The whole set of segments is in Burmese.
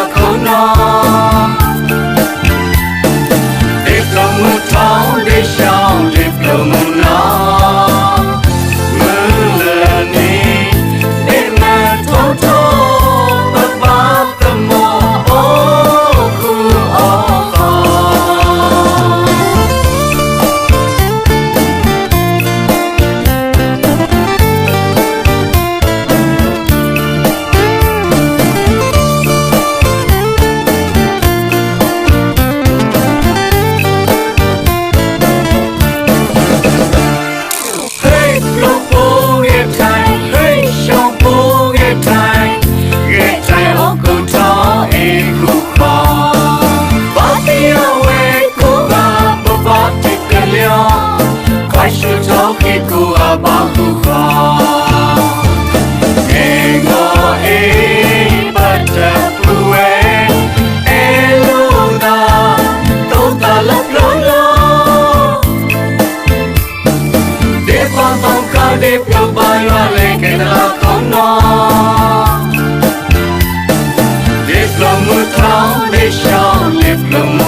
더အောင်ကတဲ့ပြုတ်ပါရလေကေတလာကောင်းနော်ဒီပလိုမထောင်းလေးရှောင်းလေးပလိုမ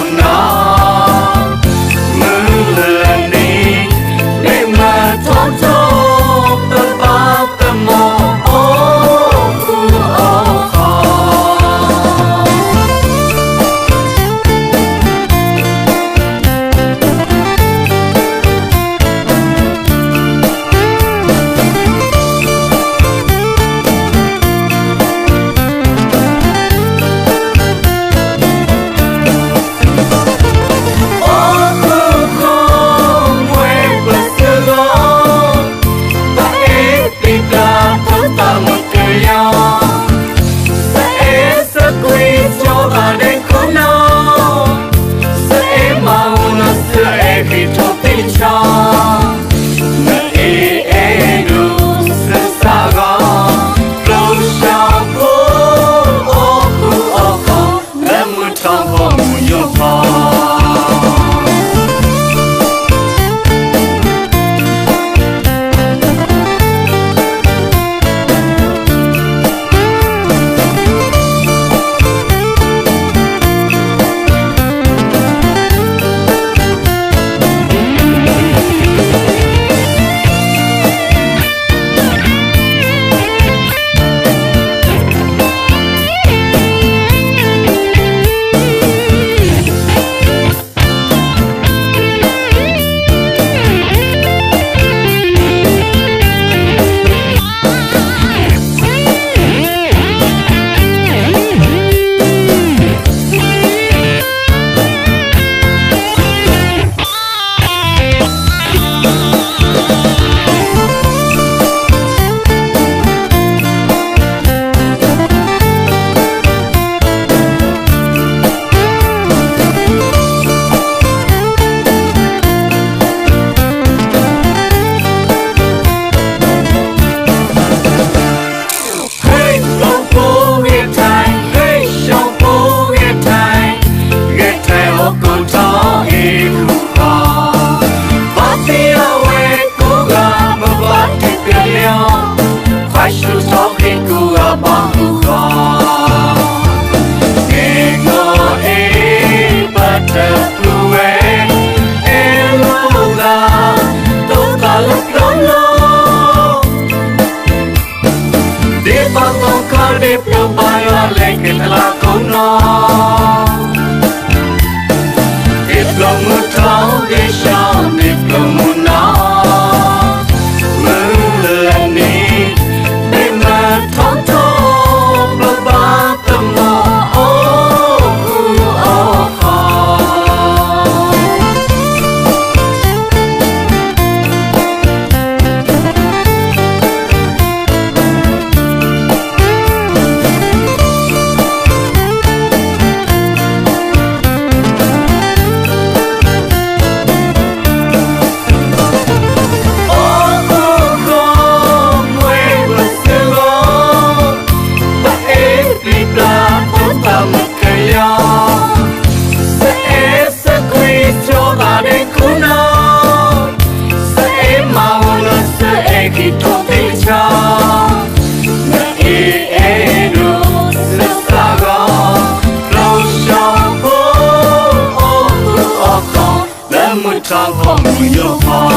ဒေပါတော့ခါဒေပြောင်းပါရလဲကင်လာကုန်းနော် It long a town your heart.